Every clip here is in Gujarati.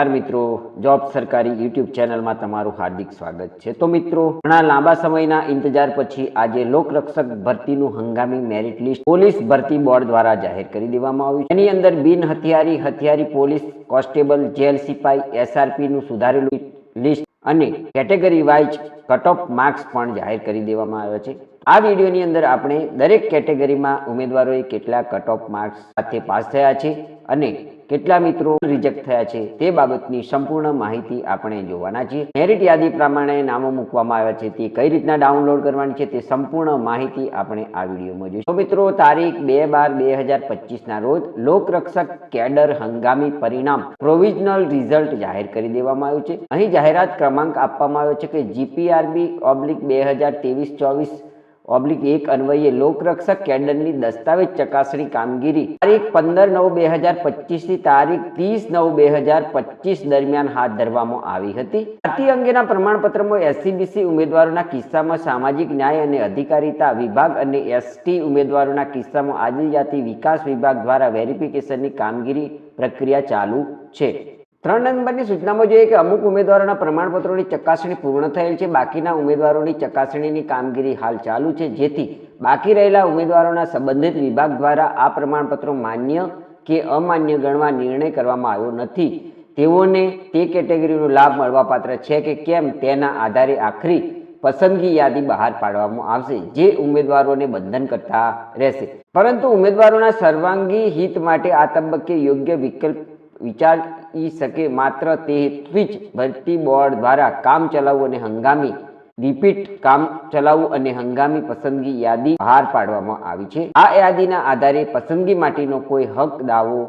મિત્રો, જોબ સરકારી યુટ્યુબ ચેનલમાં તમારું હાર્દિક સ્વાગત છે. તો મિત્રો, ઘણા લાંબા સમયના ઇંતજાર પછી આજે લોકરક્ષક ભરતીનું હંગામી મેરિટ લિસ્ટ પોલીસ ભરતી બોર્ડ દ્વારા જાહેર કરી દેવામાં આવ્યું એની અંદર બિન હથિયારી હથિયારી પોલીસ, કોન્સ્ટેબલ, જેલ સિપાઈ એસઆરપી નું સુધારેલું લિસ્ટ અને category wise cut off marks પણ જાહેર કરી દેવામાં આવ્યા છે. આ વિડીયોની અંદર આપણે દરેક કેટેગરીમાં ઉમેદવારોએ કેટલા કટ ઓફ માર્ક્સ સાથે પાસ થયા છે અને કેટલા મિત્રો રિજેક્ટ થયા છે તે બાબતની સંપૂર્ણ માહિતી આપણે જોવાના છીએ. મેરિટ યાદી પ્રમાણે નામો મૂકવામાં આવ્યા છે, તે કઈ રીતના ડાઉનલોડ કરવાની છે તે સંપૂર્ણ માહિતી આપણે આ વિડીયોમાં જોઈશું. મિત્રો, તારીખ બે બાર બે હજાર પચીસના રોજ લોકરક્ષક કેડર હંગામી પરિણામ પ્રોવિઝનલ રિઝલ્ટ જાહેર કરી દેવામાં આવ્યું છે. અહીં જાહેરાત ક્રમાંક આપવામાં આવ્યો છે કે જીપીઆરબી ઓબ્લિક બે હજાર ત્રેવીસ ચોવીસ ઓબ્લિક એક અન્વયે લોકરક્ષક કેડરની દસ્તાવેજ ચકાસણી કામગીરી. તારીખ પંદર નવ બે હજાર પચીસથી તારીખ ત્રીસ નવ બે હજાર પચીસ દરમિયાન હાથ ધરવામાં આવી હતી. ભરતી અંગેના પ્રમાણપત્રમાં એસસીબીસી ઉમેદવારોના કિસ્સામાં સામાજિક ન્યાય અને અધિકારીતા વિભાગ અને એસટી ઉમેદવારોના કિસ્સામાં આદિજાતિ વિકાસ વિભાગ દ્વારા વેરિફિકેશનની કામગીરી પ્રક્રિયા ચાલુ છે. ત્રણ નંબરની સૂચનામાં જોઈએ કે અમુક ઉમેદવારોના પ્રમાણપત્રોની ચકાસણી પૂર્ણ થયેલ છે. બાકીના ઉમેદવારોની ચકાસણીની કામગીરી હાલ ચાલુ છે. જેથી બાકી રહેલા ઉમેદવારોના સંબંધિત વિભાગ દ્વારા આ પ્રમાણપત્રો માન્ય કે અમાન્ય ગણવા નિર્ણય કરવામાં આવ્યો નથી. તેઓને તે કેટેગરીનો લાભ મળવાપાત્ર છે કે કેમ તેના આધારે આખરી પસંદગી યાદી બહાર પાડવામાં આવશે, જે ઉમેદવારોને બંધન કરતા રહેશે. પરંતુ ઉમેદવારોના સર્વાંગી હિત માટે આ તબક્કે યોગ્ય વિકલ્પ વિચારી શકે માત્ર તે જ ભરતી બોર્ડ દ્વારા કામ ચલાવવું અને હંગામી રિપીટ કામ ચલાવવું અને હંગામી પસંદગી યાદી બહાર પાડવામાં આવી છે. આ યાદીના આધારે પસંદગી માટેનો કોઈ હક, દાવો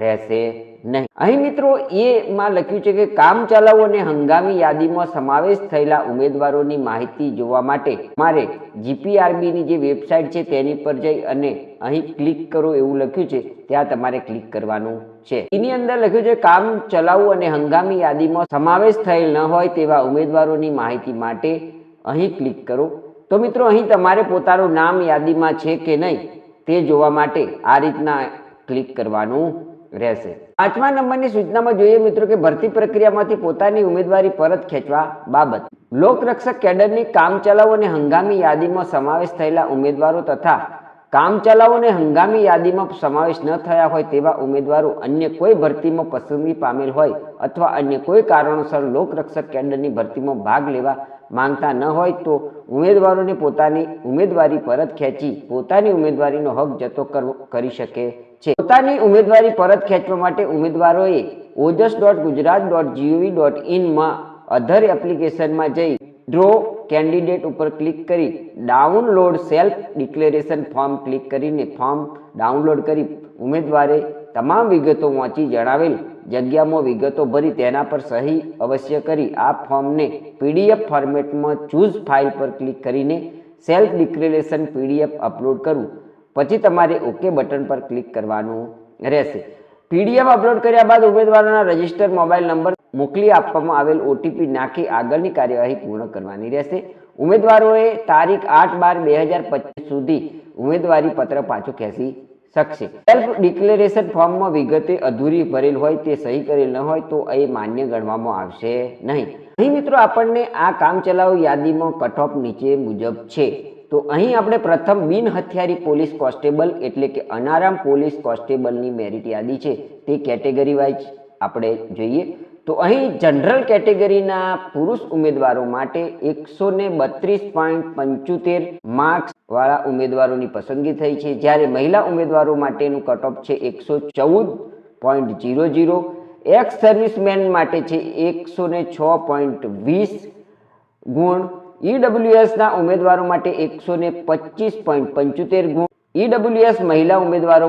રહેશે નહીં. અહીં મિત્રો એમાં લખ્યું છે કે કામ ચલાવો અને હંગામી યાદીમાં સમાવેશ થયેલા ઉમેદવારોની માહિતી જોવા માટે મારે જીપીઆરબીની જે વેબસાઇટ છે તેની પર જઈ અને અહીં ક્લિક કરો એવું લખ્યું છે. ત્યાં તમારે ક્લિક કરવાનું છે. એની અંદર લખ્યું છે, કામ ચલાવવું અને હંગામી યાદીમાં સમાવેશ થયેલ ન હોય તેવા ઉમેદવારોની માહિતી માટે અહીં ક્લિક કરો. તો મિત્રો, અહીં તમારે પોતાનું નામ યાદીમાં છે કે નહીં તે જોવા માટે આ રીતના ક્લિક કરવાનું રહેશે. પાંચમા નંબરની સૂચનામાં જોઈએ મિત્રો કે ભરતી પ્રક્રિયામાંથી પોતાની ઉમેદવારી પરત ખેંચવા બાબત. લોકરક્ષક કેડરની કામ ચલાવો અને હંગામી યાદીમાં સમાવેશ થયેલા ઉમેદવારો તથા કામ ચલાવો અને હંગામી યાદીમાં સમાવેશ ન થયા હોય તેવા ઉમેદવારો અન્ય કોઈ ભરતીમાં પસંદગી પામેલ હોય અથવા અન્ય કોઈ કારણોસર લોકરક્ષક કેન્દ્રની ભરતીમાં ભાગ લેવા માંગતા ન હોય તો ઉમેદવારોને પોતાની ઉમેદવારી પરત ખેંચી પોતાની ઉમેદવારીનો હક જતો કરી શકે છે. પોતાની ઉમેદવારી પરત ખેંચવા માટે ઉમેદવારોએ Ojas dot Gujarat dot G O V other એપ્લિકેશનમાં જઈ ડ્રો કેન્ડિડેટ ઉપર ક્લિક કરી download self declaration form click કરીને ફોર્મ ડાઉનલોડ કરી ઉમેદવારે તમામ વિગતો વાંચી જણાવેલ જગ્યામાં વિગતો ભરી તેના પર સહી અવશ્ય કરી આ ફોર્મને પીડીએફ ફોર્મેટમાં ચૂઝ ફાઇલ પર ક્લિક કરીને સેલ્ફ ડિક્લેરેશન પીડીએફ અપલોડ કરવું. પછી તમારે ઓકે બટન પર ક્લિક કરવાનું રહેશે. પીડીએફ અપલોડ કર્યા બાદ ઉમેદવારોના રજિસ્ટર મોબાઈલ નંબર મોકલી આપવામાં આવેલ ઓટીપી નાખી આગળની કાર્યવાહી પૂર્ણ કરવાની રહેશે. ઉમેદવારોએ તારીખ આઠ બાર બે હજાર પચીસ સુધી ઉમેદવારી પત્ર પાછું ખેંચી શકશે. સેલ્ફ ડિક્લેરેશન ફોર્મમાં વિગતે અધૂરી ભરેલ હોય તે સહી કરેલ ન હોય તો એ માન્ય ગણવામાં આવશે નહીં. અહીં મિત્રો આપણને આ કામ ચલાવ યાદીમાં કટ નીચે મુજબ છે. તો અહીં આપણે પ્રથમ બિન હથિયારી પોલીસ કોન્સ્ટેબલ એટલે કે અનારામ પોલીસ કોન્સ્ટેબલની મેરિટ યાદી છે તે કેટેગરી વાઇઝ આપણે જોઈએ. તો અહીં જનરલ કેટેગરીના પુરુષ ઉમેદવારો માટે એકસો ને બત્રીસ પોઈન્ટ પંચોતેર માર્ક્સ વાળા ઉમેદવારોની પસંદગી થઈ છે. જ્યારે મહિલા ઉમેદવારો માટેનું કટઓફ છે એકસો ચૌદ point zero zero ex serviceman માટે છે એકસો ને છ પોઈન્ટ વીસ ગુણ. ઈડબ્લ્યુએસના ઉમેદવારો માટે એકસો ને પચીસ પોઈન્ટ પંચોતેર ગુણ. ઈડબ્લ્યુએસ મહિલા ઉમેદવારો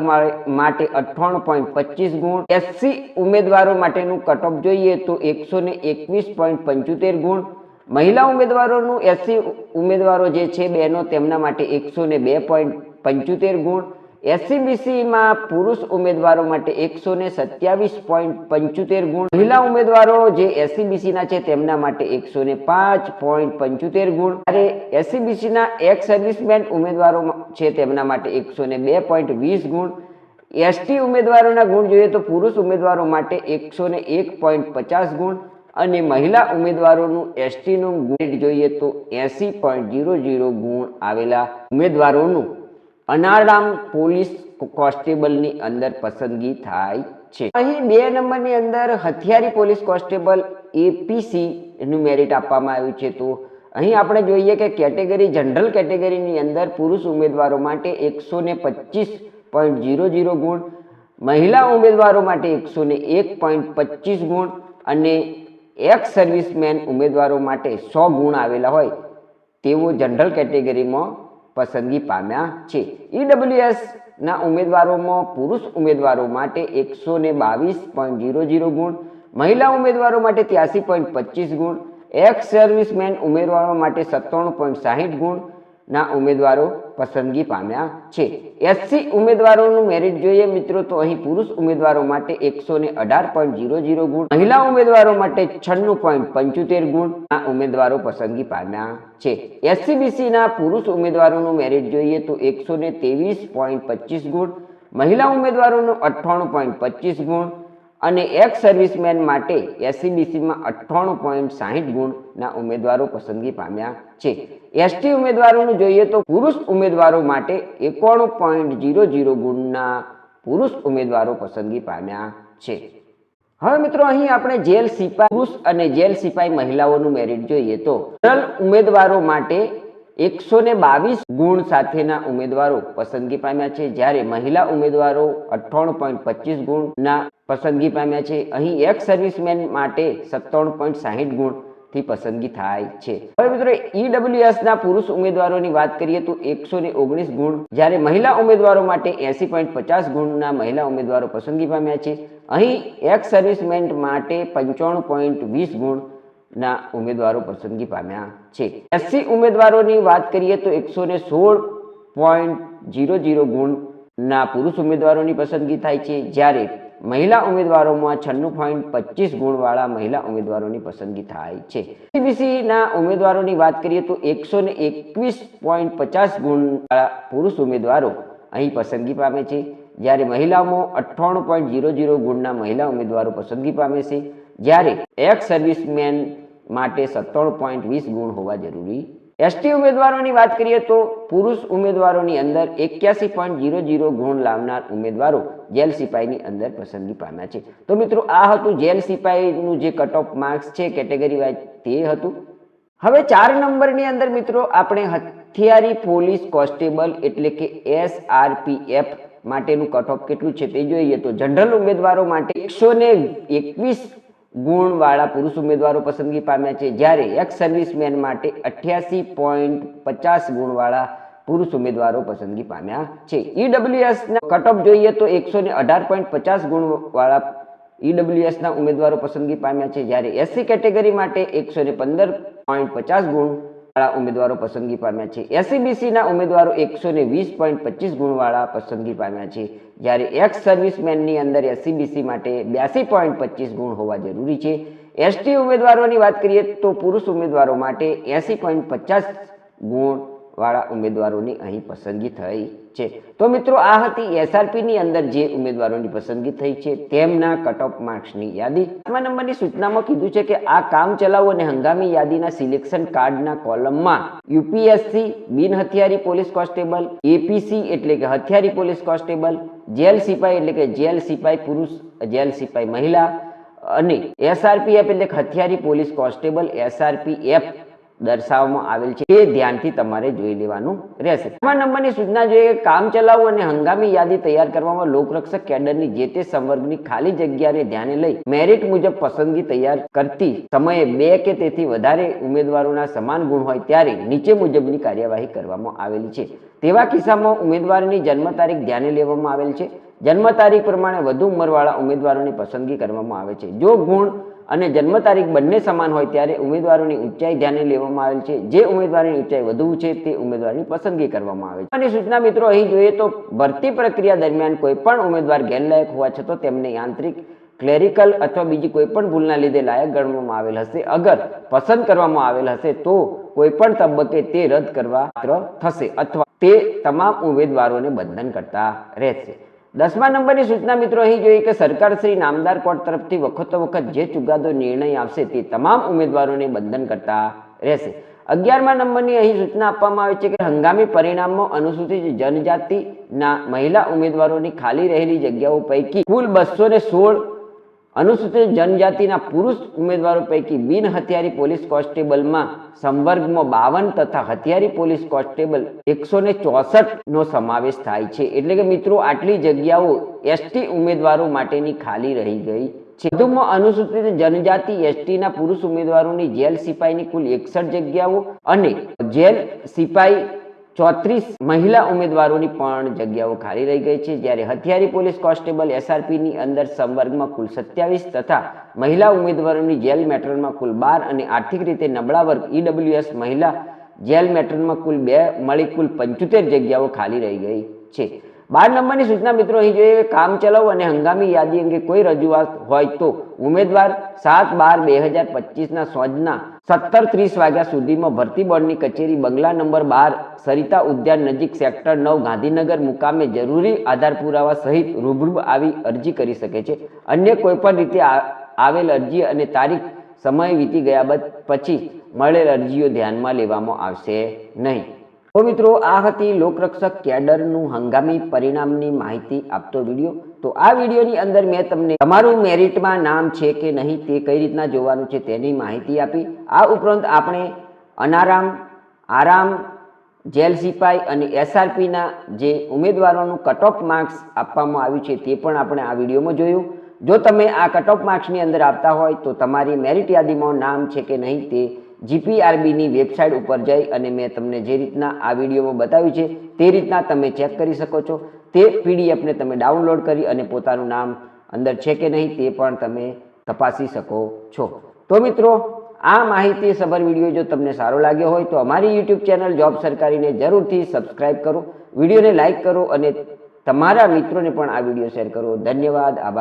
માટે અઠ્ઠાણું પોઈન્ટ પચીસ ગુણ, એસસી ઉમેદવારો માટેનું કટ ઓફ જોઈએ તો એકસો ને એકવીસ પોઈન્ટ પંચોતેર ગુણ. મહિલા ઉમેદવારોનું એસસી ઉમેદવારો જે છે બહેનો, તેમના માટે એકસો ને બે પોઈન્ટ પંચોતેર ગુણ. એસસીબીસીમાં પુરુષ ઉમેદવારો માટે એકસો ને સત્યાવીસ પોઈન્ટ પંચોતેર ગુણ. મહિલા ઉમેદવારો જે એસસીબીસીના છે, તેમના માટે એકસો ને પાંચ પોઈન્ટ પંચોતેર ગુણ. અને એસસીબીસીના એક્સ સર્વિસમેન ઉમેદવારો છે, તેમના માટે એકસો ને બે પોઈન્ટ વીસ ગુણ. એસટી ઉમેદવારોના ગુણ જોઈએ તો પુરુષ ઉમેદવારો માટે એકસો ને એક પોઈન્ટ પચાસ ગુણ અને મહિલા ઉમેદવારોનું એસટીનું ગ્રેડ જોઈએ તો એસી પોઈન્ટ જીરો જીરો ગુણ આવેલા ઉમેદવારોનું અનારામ પોલીસ કોન્સ્ટેબલની અંદર પસંદગી થાય છે. અહીં બે નંબરની અંદર હથિયારી પોલીસ કોન્સ્ટેબલ એપીસી નું મેરિટ આપવામાં આવ્યું છે. તો અહીં આપણે જોઈએ કે કેટેગરી, જનરલ કેટેગરીની અંદર પુરુષ ઉમેદવારો માટે એકસો ને પચીસ પોઈન્ટ જીરો જીરો ગુણ, મહિલા ઉમેદવારો માટે એકસો ને એક પોઈન્ટ પચીસ ગુણ અને એક્સ સર્વિસમેન ઉમેદવારો માટે સો ગુણ આવેલા હોય તેઓ જનરલ કેટેગરીમાં પસંદગી પામ્યા છે. ઈડબ્લ્યુએસના ઉમેદવારોમાં પુરુષ ઉમેદવારો માટે એકસો ને બાવીસ પોઈન્ટ જીરો જીરો ગુણ, મહિલા ઉમેદવારો માટે ત્યાસી પોઈન્ટ પચીસ ગુણ એક્સ સર્વિસમેન ઉમેદવારો માટે સત્તાણું પોઈન્ટ સાહીઠ ગુણ ના ઉમેદવારો પસંદગી પામ્યા છે. એસસી ઉમેદવારોનું મેરિટ જોઈએ મિત્રો તો અહીં પુરુષ ઉમેદવારો માટે એકસો ને અઢાર પોઈન્ટ જીરો જીરો ગુણ, મહિલા ઉમેદવારો માટે છન્નું પોઈન્ટ પંચોતેર ગુણ ના ઉમેદવારો પસંદગી પામ્યા છે. એસસીબીસી ના પુરુષ ઉમેદવારોનું મેરિટ જોઈએ તો એકસો ને ત્રેવીસ પોઈન્ટ પચીસ ગુણ, મહિલા ઉમેદવારોનું અઠ્ઠાણું પોઈન્ટ પચીસ ગુણ અને એક્સ સર્વિસમેન માટે એસસીબીસીમાં અઠ્ઠાણું પોઈન્ટ સાહીઠ ગુણના ઉમેદવારો પસંદગી પામ્યા છે. એસટી ઉમેદવારોનું જોઈએ તો પુરુષ ઉમેદવારો માટે એકોણું પોઈન્ટ જીરો જીરો ગુણના પુરુષ ઉમેદવારો પસંદગી પામ્યા છે. હવે મિત્રો અહીં આપણે જેલ સિપાઈ પુરુષ અને જેલ સિપાઈ મહિલાઓનું મેરિટ જોઈએ તો. જનરલ ઉમેદવારો માટે એકસો ને બાવીસ ગુણ સાથેના ઉમેદવારો પસંદગી પામ્યા છે. જ્યારે મહિલા ઉમેદવારો અઠ્ઠાણું પોઈન્ટ પચીસ ગુણના પસંદગી પામ્યા છે. અહીં એક્સ સર્વિસમેન માટે સત્તાણું પોઈન્ટ સાહીઠ ગુણથી પસંદગી થાય છે. હવે મિત્રો ઈડબ્લ્યુએસ ના પુરુષ ઉમેદવારોની વાત કરીએ તો એકસો ને ઓગણીસ ગુણ. જ્યારે મહિલા ઉમેદવારો માટે એસી પોઈન્ટ પચાસ ગુણના મહિલા ઉમેદવારો પસંદગી પામ્યા છે. અહીં એક્સ સર્વિસમેન માટે પંચાણું પોઈન્ટ વીસ ગુણ ના ઉમેદવારો પસંદગી પામ્યા છે. એસસી ઉમેદવારોની વાત કરીએ તો એકસો ને સોળ પોઈન્ટ જીરો જીરો ગુણના પુરુષ ઉમેદવારોની પસંદગી થાય છે. જ્યારે મહિલા ઉમેદવારોમાં છન્નું પોઈન્ટ પચીસ ગુણવાળા મહિલા ઉમેદવારોની પસંદગી થાય છે. સીબીસીના ઉમેદવારોની વાત કરીએ તો એકસો ને એકવીસ પોઈન્ટ પચાસ ગુણવાળા પુરુષ ઉમેદવારો અહીં પસંદગી પામે છે. જ્યારે મહિલાઓમાં અઠ્ઠાણું પોઈન્ટ જીરો જીરો ગુણના મહિલા ઉમેદવારો પસંદગી પામે છે. જ્યારે એક્સ સર્વિસમેન માટે સત્તાણું પોઈન્ટ વીસ ગુણ હોવા જરૂરી. એસટી ઉમેદવારોની વાત કરીએ તો પુરુષ ઉમેદવારોની અંદર એક્યાસી પોઈન્ટ જીરો જીરો ગુણ લાવનાર ઉમેદવારો જેલ સિપાહીની અંદર પસંદગી પામ્યા છે. તો મિત્રો, આ હતું જેલ સિપાહીનું જે કટ ઓફ માર્ક્સ છે કેટેગરી વાઇઝ તે હતું. હવે ચાર નંબરની અંદર મિત્રો, આપણે હથિયારી પોલીસ કોન્સ્ટેબલ એટલે કે એસઆરપીએફ માટેનું કટ ઓફ કેટલું છે તે જોઈએ તો જનરલ ઉમેદવારો માટે એકસો ને એકવીસ ગુણવાળા પુરુષ ઉમેદવારો પસંદગી પામ્યા છે. જ્યારે એક્સ સર્વિસમેન માટે અઠ્યાસી પોઈન્ટ પચાસ ગુણવાળા પુરુષ ઉમેદવારો પસંદગી પામ્યા છે. ઈડબ્લ્યુએસના કટઓફ જોઈએ તો એકસો ને અઢાર પોઈન્ટ પચાસ ગુણવાળા ઈડબ્લ્યુએસના ઉમેદવારો પસંદગી પામ્યા છે. જ્યારે એસસી કેટેગરી માટે એકસો ને પંદર પોઈન્ટ પચાસ ગુણ વાળા ઉમેદવારો પસંદગી પામ્યા છે. એસસીબીસીના ઉમેદવારો એકસો ને વીસ પોઈન્ટ પચીસ ગુણવાળા પસંદગી પામ્યા છે. જ્યારે એક્સ સર્વિસમેનની અંદર એસસીબીસી માટે બ્યાસી પોઈન્ટ પચીસ ગુણ હોવા જરૂરી છે. એસટી ઉમેદવારોની વાત કરીએ તો પુરુષ ઉમેદવારો માટે એસી પોઈન્ટ પચાસ ગુણ વાળા ઉમેદવારોની અહીં પસંદગી થઈ છે. તો મિત્રો, આ હતી એસઆરપીની અંદર જે ઉમેદવારોની પસંદગી થઈ છે તેમના કટ ઓફ માર્ક્સની યાદી. આઠમા નંબરની સૂચનામાં કીધું છે કે આ કામ ચલાવો અને હંગામી યાદીના સિલેક્શન કાર્ડના કોલમમાં યુપીએસસી બિન હથિયારી પોલીસ કોન્સ્ટેબલ એપીસી એટલે કે હથિયારી પોલીસ કોન્સ્ટેબલ, જેલ સિપાઈ એટલે કે જેલ સિપાઈ પુરુષ, જેલ સિપાઈ મહિલા અને એસઆરપીએફ એટલે હથિયારી પોલીસ કોન્સ્ટેબલ એસઆરપીએફ દર્શાવવામાં આવેલ છે. એ ધ્યાનથી તમારે જોઈ લેવાનું રહેશે. આઠમા નંબરની સૂચના જોઈએ, કામ ચલાવો અને હંગામી યાદી તૈયાર કરવામાં લોકરક્ષક કેડરની જે તે સંવર્ગની ખાલી જગ્યાને ધ્યાને લઈ મેરિટ મુજબ પસંદગી તૈયાર કરતી સમયે બે કે તેથી વધારે ઉમેદવારોના સમાન ગુણ હોય ત્યારે નીચે મુજબની કાર્યવાહી કરવામાં આવેલી છે. તેવા કિસ્સામાં ઉમેદવારની જન્મ તારીખ ધ્યાને લેવામાં આવેલ છે. જન્મ તારીખ પ્રમાણે વધુ ઉંમરવાળા ઉમેદવારોની પસંદગી કરવામાં આવે છે. જો ગુણ અને જન્મ તારીખ બંને સમાન હોય ત્યારે ઉમેદવારોની ઊંચાઈ ધ્યાને લેવામાં આવેલ છે. જે ઉમેદવારની ઊંચાઈ વધુ છે તે ઉમેદવારની પસંદગી કરવામાં આવે છે. અને સૂચના મિત્રો, અહીં જોઈએ તો ભરતી પ્રક્રિયા દરમિયાન કોઈ પણ ઉમેદવાર ગેરલાયક હોવા છતાં તેમને યાંત્રિક, ક્લેરિકલ અથવા બીજી કોઈ પણ ભૂલના લીધે લાયક ગણવામાં આવેલ હશે. અગર પસંદ કરવામાં આવેલ હશે તો કોઈ પણ તબક્કે તે રદ કરવા થશે અથવા તે તમામ ઉમેદવારોને બંધન કરતા રહેશે. દસમા નંબરની સૂચના મિત્રો અહીં જોઈએ કે સરકાર શ્રી નામદાર કોર્ટ તરફથી વખતો વખત જે ચુકાદો નિર્ણય આવશે તે તમામ ઉમેદવારોને બંધન કરતા રહેશે. અગિયારમા નંબરની અહીં સૂચના આપવામાં આવે છે કે હંગામી પરિણામો અનુસૂચિત જનજાતિના મહિલા ઉમેદવારોની ખાલી રહેલી જગ્યાઓ પૈકી કુલ બસો સોળ અનુસૂચિત જનજાતિના પુરુષ ઉમેદવારો પૈકી બિન હથિયારી પોલીસ કોન્સ્ટેબલમાં સંવર્ગમાં બાવન તથા હથિયારી પોલીસ કોન્સ્ટેબલ એકસો ને ચોસઠ નો સમાવેશ થાય છે. એટલે કે મિત્રો, આટલી જગ્યાઓ એસટી ઉમેદવારો માટેની ખાલી રહી ગઈ છે. વધુમાં અનુસૂચિત જનજાતિ એસટીના પુરુષ ઉમેદવારોની જેલ સિપાહીની કુલ એકસઠ જગ્યાઓ અને જેલ સિપાહી ચોત્રીસ મહિલા ઉમેદવારોની પણ જગ્યાઓ ખાલી રહી ગઈ છે. જ્યારે હથિયારી પોલીસ કોન્સ્ટેબલ એસઆરપીની અંદર સંવર્ગમાં કુલ સત્યાવીસ તથા મહિલા ઉમેદવારોની જેલ મેટ્રોનમાં કુલ બાર અને આર્થિક રીતે નબળા વર્ગ ઈડબ્લ્યુએસ મહિલા જેલ મેટ્રોનમાં કુલ બે મળી કુલ પંચોતેર જગ્યાઓ ખાલી રહી ગઈ છે. બાર નંબરની સૂચના મિત્રો, અહીં જોઈએ કામચલાઉ અને હંગામી યાદી અંગે કોઈ રજૂઆત હોય તો ઉમેદવાર સાત બાર બે હજાર પચીસના સોજના સત્તર ત્રીસ વાગ્યા સુધીમાં ભરતી બોર્ડની કચેરી બંગલા નંબર બાર, સરિતા ઉદ્યાન નજીક સેક્ટર નવ, ગાંધીનગર મુકામે જરૂરી આધાર પુરાવા સહિત રૂબરૂ આવી અરજી કરી શકે છે. અન્ય કોઈપણ રીતે આવેલ અરજી અને તારીખ, સમય વીતી ગયા બાદ પછી મળેલ અરજીઓ ધ્યાનમાં લેવામાં આવશે નહીં. તો મિત્રો, આ હતી લોકરક્ષક કેડરનું હંગામી પરિણામની માહિતી આપતો વીડિયો. તો આ વિડીયોની અંદર મેં તમને તમારું મેરિટમાં નામ છે કે નહીં તે કઈ રીતના જોવાનું છે તેની માહિતી આપી. આ ઉપરાંત આપણે અનારામ, આરામ, જેલ સિપાઈ અને એસઆરપીના જે ઉમેદવારોનું કટ ઓફ માર્ક્સ આપવામાં આવ્યું છે તે પણ આપણે આ વિડીયોમાં જોયું. જો તમે આ કટ ઓફ માર્ક્સની અંદર આવતા હોય તો તમારી મેરિટ યાદીમાં નામ છે કે નહીં તે જીપીઆરબીની વેબસાઇટ ઉપર જઈ અને મેં તમને જે રીતના આ વિડીયોમાં બતાવ્યું છે, તે રીતના તમે ચેક કરી શકો છો. તે પીડીએફને તમે ડાઉનલોડ કરી અને પોતાનું નામ અંદર છે કે નહીં તે પણ તમે તપાસી શકો છો. તો મિત્રો, આ માહિતી સભર વીડિયો જો તમને સારો લાગ્યો હોય તો અમારી યુટ્યુબ ચેનલ જોબ સરકારીને જરૂરથી સબસ્ક્રાઇબ કરો, વિડીયોને લાઇક કરો અને તમારા મિત્રોને પણ આ વીડિયો શેર કરો. ધન્યવાદ, આભાર.